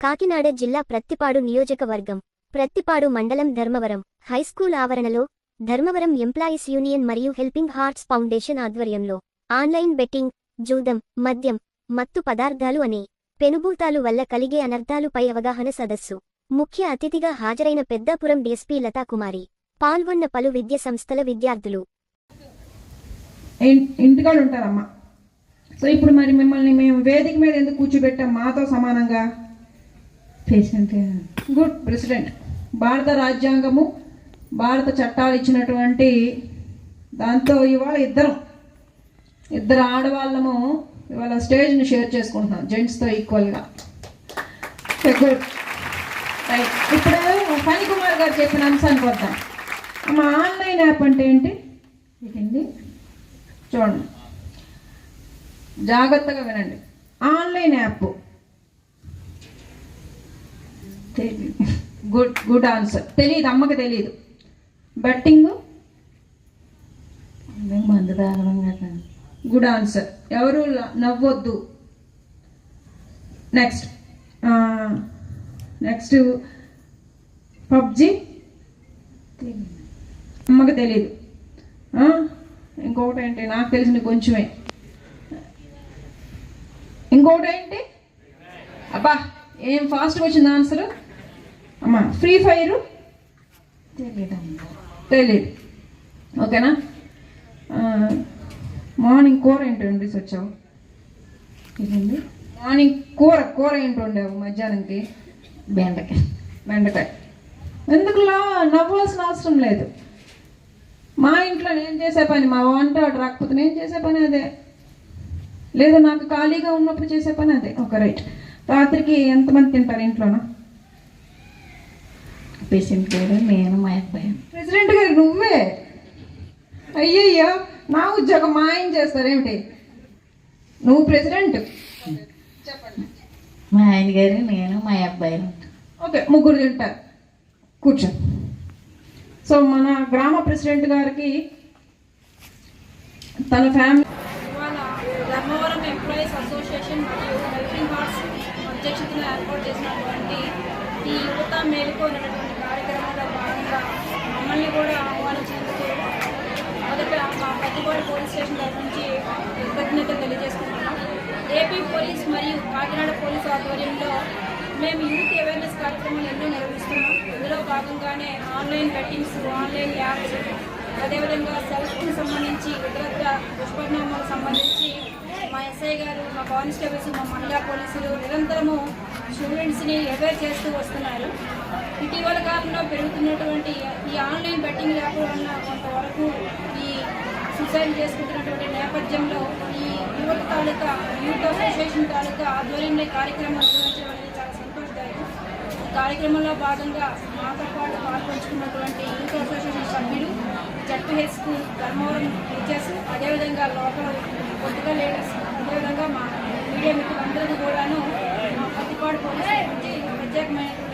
కాకినాడ జిల్లా ప్రత్తిపాడు నియోజకవర్గం ప్రత్తిపాడు మండలం ధర్మవరం హైస్కూల్ ఆవరణలో ధర్మవరం ఎంప్లాయీస్ యూనియన్ మరియు హెల్పింగ్ హార్ట్స్ ఫౌండేషన్ ఆధ్వర్యంలో ఆన్లైన్ బెట్టింగ్ జూదం మద్యం మత్తు పదార్థాలు అనే పెనుభూతాలు వల్ల కలిగే అనర్థాలుపై అవగాహన సదస్సు. ముఖ్య అతిథిగా హాజరైన పెద్దాపురం డీఎస్పీ లతాకుమారి పాల్గొన్న పలు విద్య సంస్థల విద్యార్థులు. ఇంటికాడు ఉంటారమ్మా సో ఇప్పుడు మరి మిమ్మల్ని మేము వేదిక మీద ఎందుకు కూర్చోబెట్టాం మాతో సమానంగా? పేషెంట్ గుడ్ ప్రెసిడెంట్ భారత రాజ్యాంగము భారత చట్టాలు ఇచ్చినటువంటి దాంతో ఇవాళ ఇద్దరం ఇద్దరు ఆడవాళ్ళము ఇవాళ స్టేజ్ని షేర్ చేసుకుంటున్నాం జెంట్స్తో ఈక్వల్గా గుడ్ రైట్ ఇప్పుడు ఫణి కుమార్ గారు చెప్పిన అంశానికి వద్దాం మా ఆన్లైన్ యాప్ అంటే ఏంటి? ఏంటండి చూడండి. జాగ్రత్తగా వినండి. Online app. Good good answer. తెలియదు అమ్మకి తెలియదు బెట్టింగ్? మందు తాగడం కదా గుడ్ ఆన్సర్. ఎవరు నవ్వొద్దు. నెక్స్ట్. Next PUBG? అమ్మకి తెలియదు ఇంకొకటి ఏంటి నాకు తెలిసిన కొంచెమే. ఇంకొకటి ఏంటి అబ్బా ఏం ఫాస్ట్గా వచ్చింది ఆన్సర్? అమ్మా ఫ్రీ ఫైర్? తెలియదు ఓకేనా? మార్నింగ్ కూర ఏంటి వండేసి వచ్చావు ఇదండి మార్నింగ్ కూర కూర ఏంటి వండావు మధ్యాహ్నంకి? బెండకాయ. బెండకాయ. ఎందుకులా? నవ్వాల్సిన అవసరం లేదు. మా ఇంట్లో నేను చేసే పని మా వంట రాకపోతే నేను చేసే పని అదే. లేదా నాకు ఖాళీగా ఉన్నప్పుడు చేసే పని అదే. ఒక రైట్. రాత్రికి ఎంతమంది తింటారు ఇంట్లోనా? పేషెంట్ గారు నేను మా అబ్బాయి. ప్రెసిడెంట్ గారు నువ్వే? అయ్యయ్యో నా ఉద్యోగం మా ఆయన చేస్తారేమిటి నువ్వు ప్రెసిడెంట్ చెప్పండి మా ఆయన గారు నేను మా అబ్బాయి. ఓకే ముగ్గురు తింటారు. కూర్చో. సో మన గ్రామ ప్రెసిడెంట్ గారికి తన ఫ్యామిలీ ధర్మవరం ఎంప్లాయీస్ అసోసియేషన్ మరియు హెల్పింగ్ హార్ట్స్ అధ్యక్షతన ఏర్పాటు చేసినటువంటి ఈ యువత మేలుకోనటువంటి కార్యక్రమంలో భాగంగా మమ్మల్ని కూడా ఆహ్వానించినందుకు మొదట మా పత్తిపాడు పోలీస్ స్టేషన్ దగ్గర నుంచి కృతజ్ఞతలు తెలియజేసుకుంటున్నాం. ఏపీ పోలీస్ మరియు కాకినాడ పోలీస్ ఆధ్వర్యంలో మేము యూత్ అవేర్నెస్ కార్యక్రమాలు ఎన్నో నిర్వహిస్తున్నాం. ఇందులో భాగంగానే ఆన్లైన్ బెట్టింగ్స్ ఆన్లైన్ యాప్స్ అదేవిధంగా సెల్ఫ్కి సంబంధించి ఇతరత్ర దుష్పరిణామాలకు సంబంధించి మా ఎస్ఐ గారు మా కానిస్టేబుల్స్ మా మహిళా పోలీసులు నిరంతరము స్టూడెంట్స్ని అవేర్ చేస్తూ వస్తున్నారు. ఇటీవల కాలంలో పెరుగుతున్నటువంటి ఈ ఆన్లైన్ బెట్టింగ్ యాప్ వలన కొంతవరకు ఈ సూసైడ్ చేసుకుంటున్నటువంటి నేపథ్యంలో ఈ యువత తాలూకా యూత్ అసోసియేషన్ తాలూకా ఆధ్వర్యంలో కార్యక్రమాలు కార్యక్రమం నిర్వహించడం అనేది చాలా సంతోషదాయకం. ఈ కార్యక్రమంలో భాగంగా మాతో పాటు పాల్పంచుకున్నటువంటి యూత్ అసోసియేషన్ సభ్యులు జడ్పీహెచ్ స్కూల్ ధర్మవరం టీచర్స్ అదేవిధంగా లోకల్ పొలిటికల్ లీడర్స్ అదేవిధంగా మా మీడియా మిత్రులందరికీ కూడాను మా పత్తిపాడు పోలీసు ప్రత్యేకమైనటువంటి